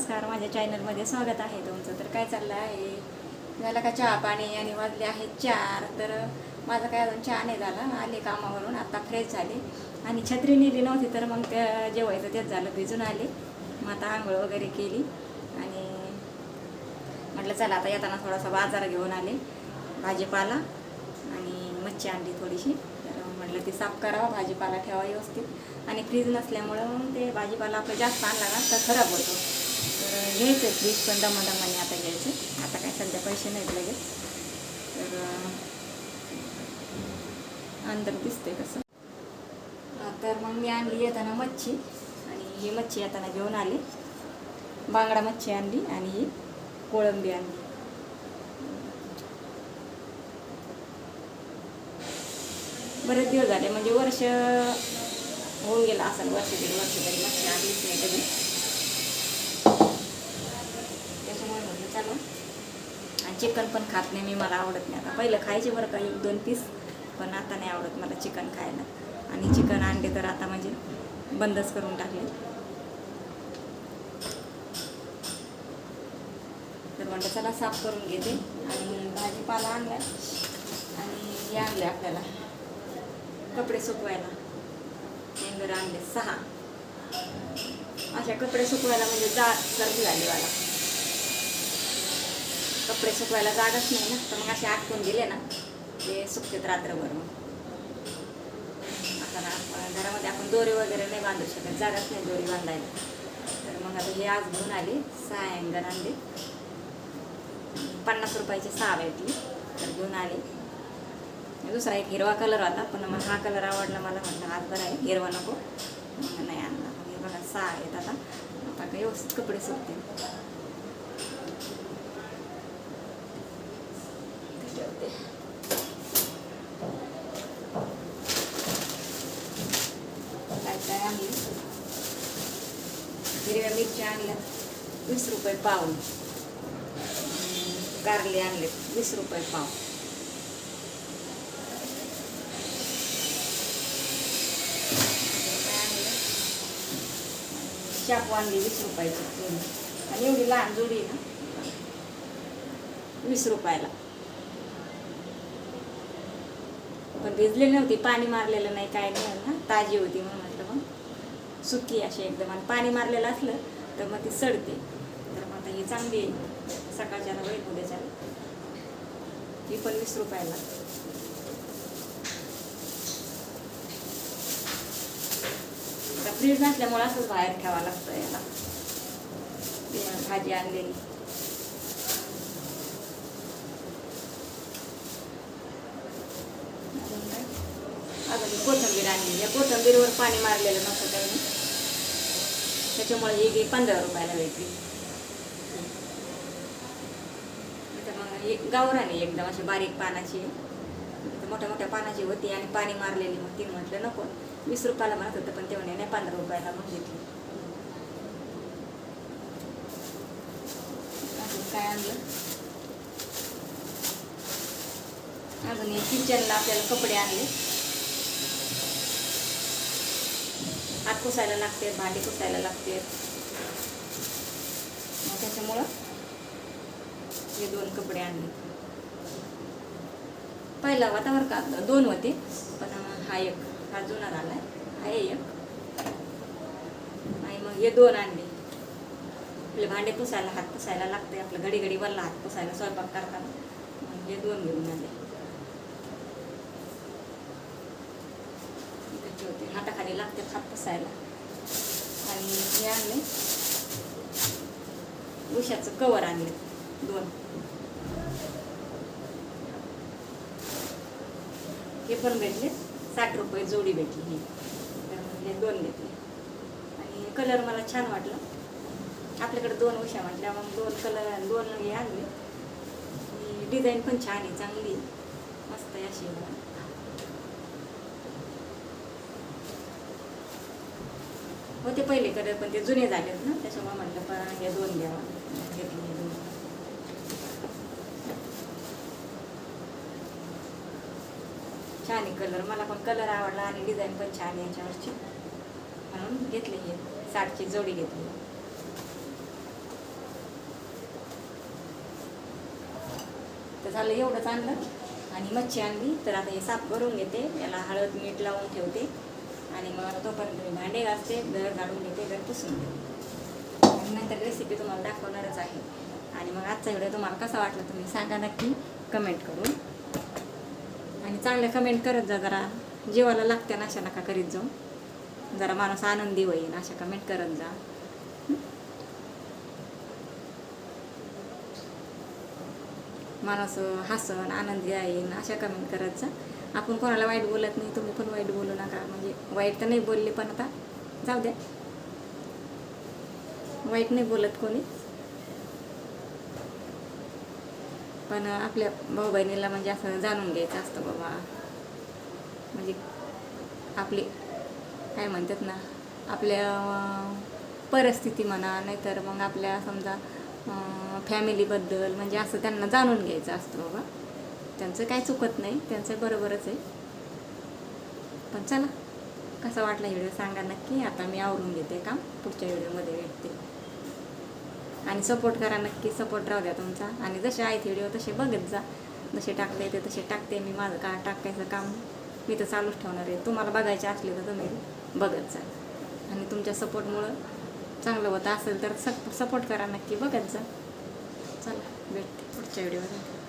नमस्कार माझ्या चॅनलमध्ये स्वागत आहे तुमचं. तर काय चाललं आहे? झालं का चहा पाणी? आणि वाजले आहेत चार. तर माझं काय अजून चहा नाही झाला. आले कामावरून. आता फ्रेश झाले. आणि छत्री नेली नव्हती तर मग त्या जेवायचं तेच झालं. भिजून आले. मग आता आंघोळ वगैरे केली. आणि म्हटलं चला आता येताना थोडासा बाजार घेऊन आले. भाजीपाला आणि मच्छी आणली थोडीशी. तर म्हटलं ती साफ करावा. भाजीपाला ठेवा व्यवस्थित. आणि फ्रीज नसल्यामुळं मग ते भाजीपाला आपलं जास्त आणला ना तर खराब होतो. तर घ्यायचं. आहे फ्रीज पण दमादमाने आता घ्यायचं. आता काय सध्या पैसे नाहीत लगेच. तर अंदर दिसतंय कसं तर मग मी आणली येताना मच्छी. आणि ही मच्छी येताना घेऊन आली. बांगडा मच्छी आणली आणि ही कोळंबी आणली. बरेच दिवस झाले. म्हणजे वर्ष होऊन गेलं असं वर्ष दीड वर्ष तरी मच्छी आणलीच नाही कधी त्याच्यामुळे म्हटलं चालू आणि चिकन पण खात नाही मी मला आवडत नाही आता. पहिलं खायचे बरं का एक दोन पीस पण आता नाही आवडत मला चिकन खायला. आणि चिकन आणले तर आता म्हणजे बंदच करून टाकले. तर म्हणलं चला साफ करून घेते. आणि भाजीपाला आणला आणि हे आणले आपल्याला. कपडे सुकवायला. हँगर आणले सहा. अशा कपडे सुकवायला म्हणजे जा सर्दी झाली मला. कपडे सुकवायला जागाच नाही ना तर मग असे आटकून गेले ना ते सुकतेत रात्रभर मग. आता ना घरामध्ये आपण दोरी वगैरे नाही बांधू शकत जागाच नाही दोरी बांधायला. तर मग आता हे आज घेऊन आले सहा हँगर आणले. पन्नास रुपयाचे सहा भेटली तर घेऊन आले. दुसरा एक हिरवा कलर होता पण मग हा कलर आवडला मला म्हटलं आज बरं आहे हिरवा नको. मग नाही आणला. मग हे बघा सहा आहेत आता. आता काही व्यवस्थित कपडे सुकते ठेवते काय काय आणले मिरची आणल्या. वीस रुपये पाव कारले आणले. वीस रुपये पाव शापू आणली वीस रुपयाची आणि एवढी लहान जोडी ना? वीस रुपयाला. पण भिजलेली नव्हती. पाणी मारलेलं नाही काय नाही. ना ताजी होती म्हणून म्हटलं मग. सुकी अशी एकदम. आणि पाणी मारलेलं असलं तर मग ती सडते. तर मग आता ही चांगली आहे. सकाळच्या वेळ उद्याच्या. ही पण वीस रुपयाला. आता फ्रीज नसल्यामुळे असंच बाहेर ठेवावं लागतं याला. भाजी आणलेली. अजून काय? अजून कोथिंबीर आणली या कोथंबीरवर पाणी मारलेलं नसतं काही त्याच्यामुळे ही एक पंधरा रुपयाला भेटली. तर मग एक गावरानी एकदम अशी बारीक पानाची. तर मोठ्या मोठ्या पानाची होती आणि पाणी मारलेली मग ती म्हटलं नको वीस रुपयाला म्हणत होतं पण तेवढे नाही पंधरा रुपयाला मग घेतली. अजून काय आणलं? अजून किचनला आपल्याला कपडे आणले. हात पुसायला लागते भांडी पुसायला लागते. मग त्याच्यामुळं हे दोन कपडे आणले. पहिला होता बरं का दोन होते पण हा एक हा जुना झालाय हा एक. आणि मग हे दोन आणले. आपले भांडे पुसायला हात पुसायला लागते आपलं घडी घडी वरला हात पुसायला स्वयंपाक करताना. मग हे दोन घेऊन आले. इथे होते. हाताखाली लागते हात पसायला आणि हे आणले. उशाचं कवर आणले. दोन. हे पण भेटले. साठ रुपये जोडी भेटली ही. तर हे दोन घेतले. आणि कलर मला छान वाटला. आपल्याकडे दोन उशा म्हटल्या मग दोन कलर दोन हे आणले. डिझाईन पण छान आहे चांगली मस्त आहे अशी. होते पहिले कलर पण ते जुने झालेत ना त्याच्यामुळे म्हटलं पण हे दोन घ्यावा छान आहे कलर मला पण कलर आवडला आणि डिझाईन पण छान आहे याच्यावरची. म्हणून घेतली हे. साठची जोडी घेतली. तर झालं एवढंच आणलं. आणि मच्छी आणली. तर आता हे साफ करून घेते. याला हळद मीठ लावून ठेवते. आणि मग तोपर्यंत मी भांडे घासते घर काढून घेते घर पुसून घेते आणि नंतर रेसिपी तुम्हाला दाखवणारच आहे. आणि मग आजचा व्हिडिओ तुम्हाला कसा वाटला तुम्ही सांगा नक्की कमेंट करून. आणि चांगलं कमेंट करत जा जरा. जीवाला लागते ना अशा नका करीत जाऊ. जरा माणूस आनंदी होईल अशा कमेंट करत जा. माणूस हसन आनंदी येईन अशा कमेंट करत जा. आपण कोणाला वाईट बोलत नाही तुम्ही पण वाईट बोलू नका. म्हणजे वाईट तर नाही बोलले पण आता जाऊ द्या. वाईट नाही बोलत कोणी. पण आपल्या भाऊ बहिणीला म्हणजे असं जाणून घ्यायचं असतं बाबा. म्हणजे आपली काय म्हणतात ना आपल्या परिस्थिती म्हणा नाहीतर मग आपल्या समजा फॅमिलीबद्दल म्हणजे असं त्यांना जाणून घ्यायचं असतं बाबा. त्यांचं काय चुकत नाही त्यांचं बरोबरच आहे. पण चला कसा वाटला व्हिडिओ सांगा नक्की. आता मी आवरून घेते काम पुढच्या व्हिडिओमध्ये भेटते. आणि सपोर्ट करा नक्की सपोर्ट राहू द्या तुमचा. आणि जसे आहेत व्हिडिओ तसे बघत जा. जसे टाकले ते तसे टाकते. मी माझं का टाकायचं काम? मी तर चालूच ठेवणार आहे. तुम्हाला बघायचे असले तर तुम्ही बघत जा. आणि तुमच्या सपोर्टमुळं चांगलं होतं असेल तर सप सपोर्ट करा नक्की बघत जा. चला भेटते पुढच्या व्हिडिओमध्ये.